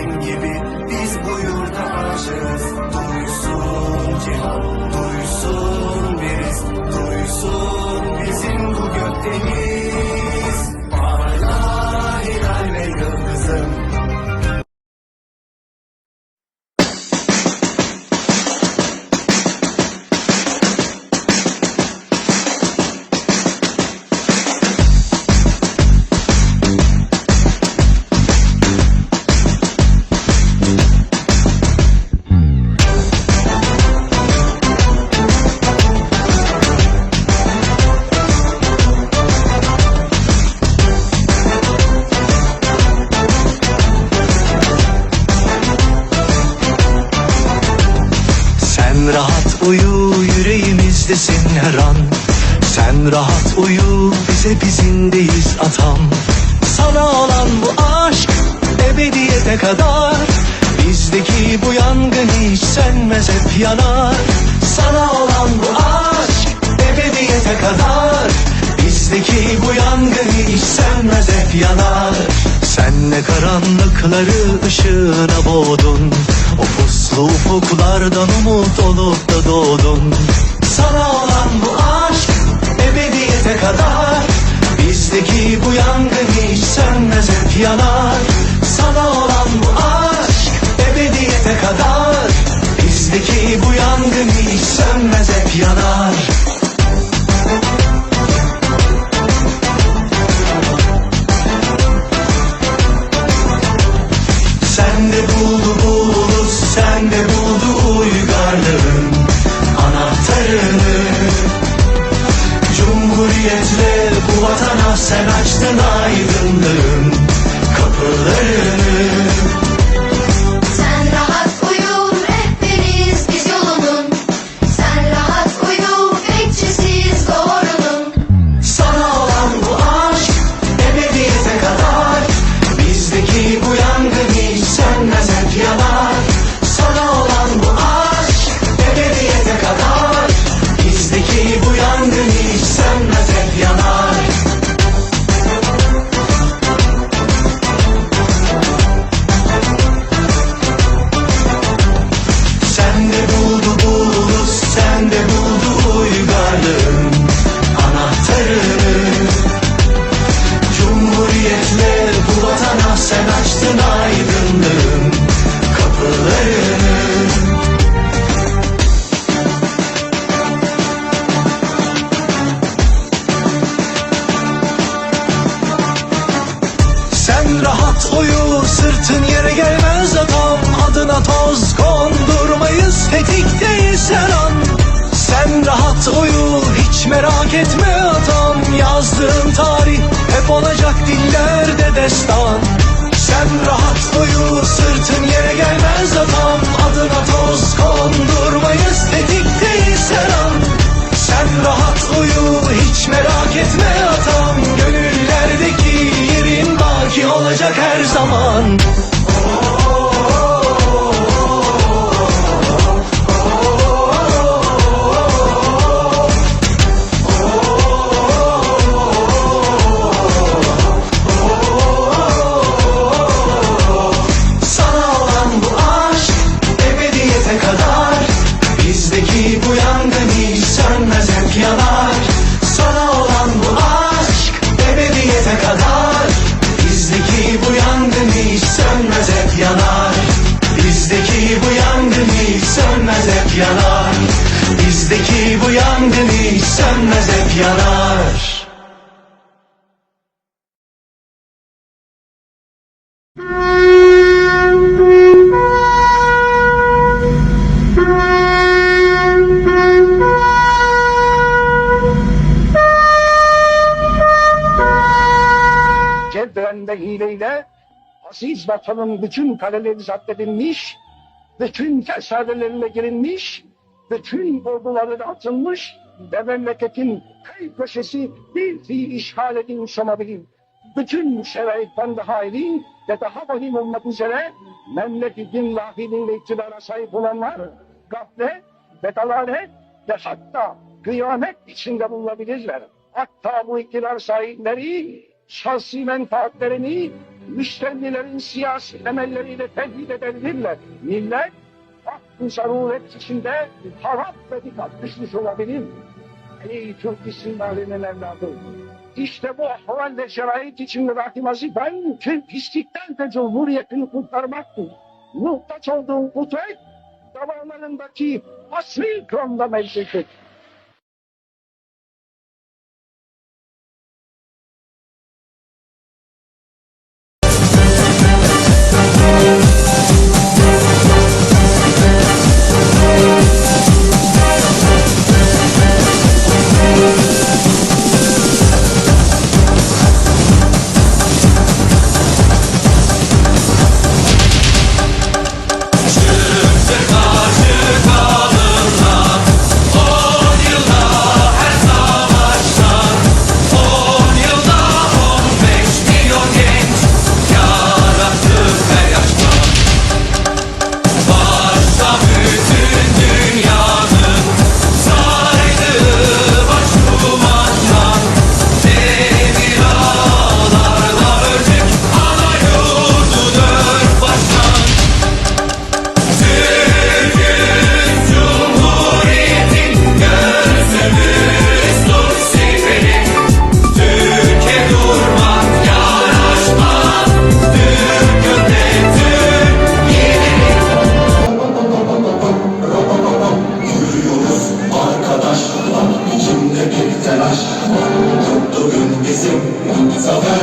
gözlerin gibi Biz bu yurda aşığız. Duysun cihan Duysun biriz Duysun bizim bu gökdeniz rahat uyu yüreğimizdesin her an. Sen rahat uyu bize bizindeyiz atam. Sana olan bu aşk ebediyete kadar. Bizdeki bu yangın hiç sönmez hep yanar. Sana olan bu aşk ebediyete kadar. Bizdeki bu yangın hiç sönmez hep yanar. Sen ne karanlıkları ışığına boğdun. O puslu ufuklardan umut olup da doğdun. Sana olan bu aşk ebediyete kadar. Bizdeki bu yangın hiç sönmez hep yanar Sen rahat uyu sırtın yere gelmez atam. Adına toz kondurmayız tetikteyiz her an. Sen rahat uyu hiç merak etme atam. Yazdığın tarih hep olacak dillerde destan. Sen rahat uyu sırtın yere gelmez atam. Adına toz kondurmayız tetikteyiz her an. Sen rahat uyu hiç merak etme atam. Gönüllerdeki olacak her zaman Cedvende hileyle aziz vatanın bütün kaleleri zapt edilmiş, bütün kesarelerine girilmiş, bütün orduları atılmış ve memleketin kıyı köşesi bir fiil işgal edilmiş olabilir. Bütün şeraitten daha iyi ve daha vahim olmak üzere memleketin lahiliğiyle iktidara sahip olanlar gaflet ve dalalet ve hatta kıyamet içinde bulunabilirler. Hatta bu iktidar sahipleri şahsi menfaatlerini müşterilerin siyasi emelleriyle tehdit edebilirler. Millet hakkı zaruret içinde harap ve dikkat düşmüş olabilir. Ey Türk istimbalinin evladı! İşte bu ahval ve şerait içinde Rakim ben Türk istikten ve cumhuriyetini kurtarmaktır. Muhtaç olduğum kudret damarlarındaki asri ikramda mevcuttur.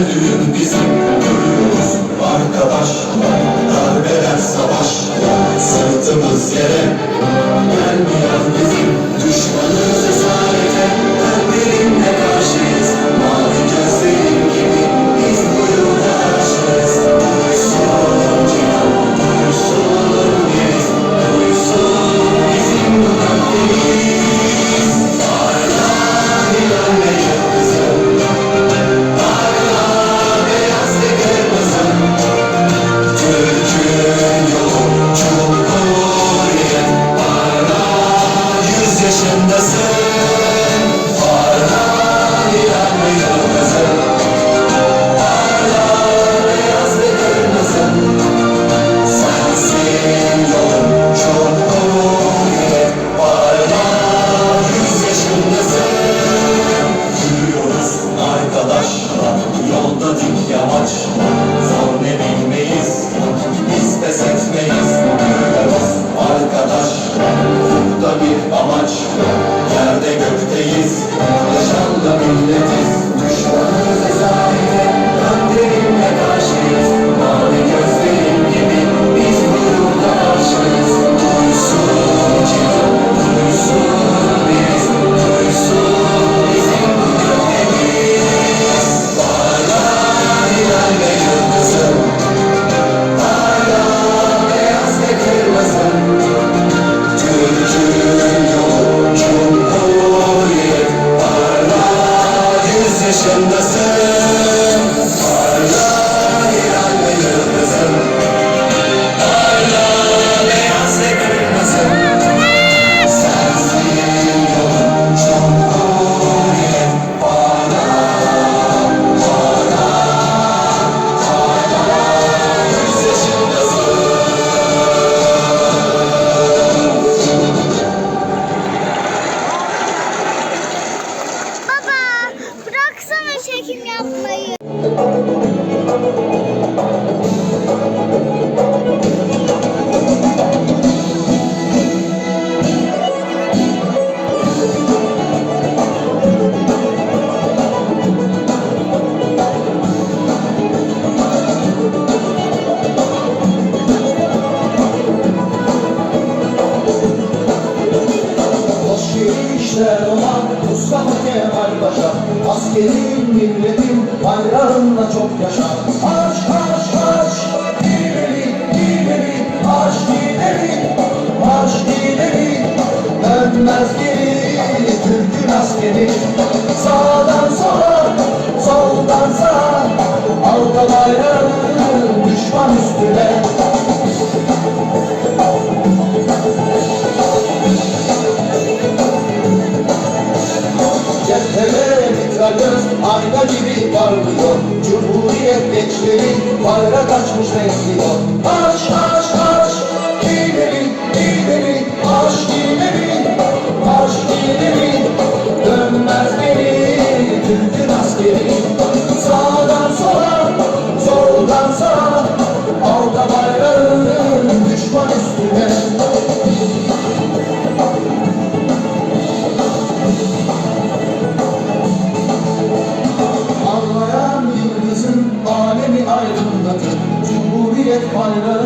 Hallelujah. askeri Sağdan sola, soldan sağa. Alta bayrağı düşman üstüne. Cephele mitralöz ayna gibi parlıyor Cumhuriyet gençleri bayrak açmış bekliyor Aç aç Aldansa alda bayrağın düşman üstüne. Anlayan yıldızın alemi aydınlatır. Cumhuriyet bayrağı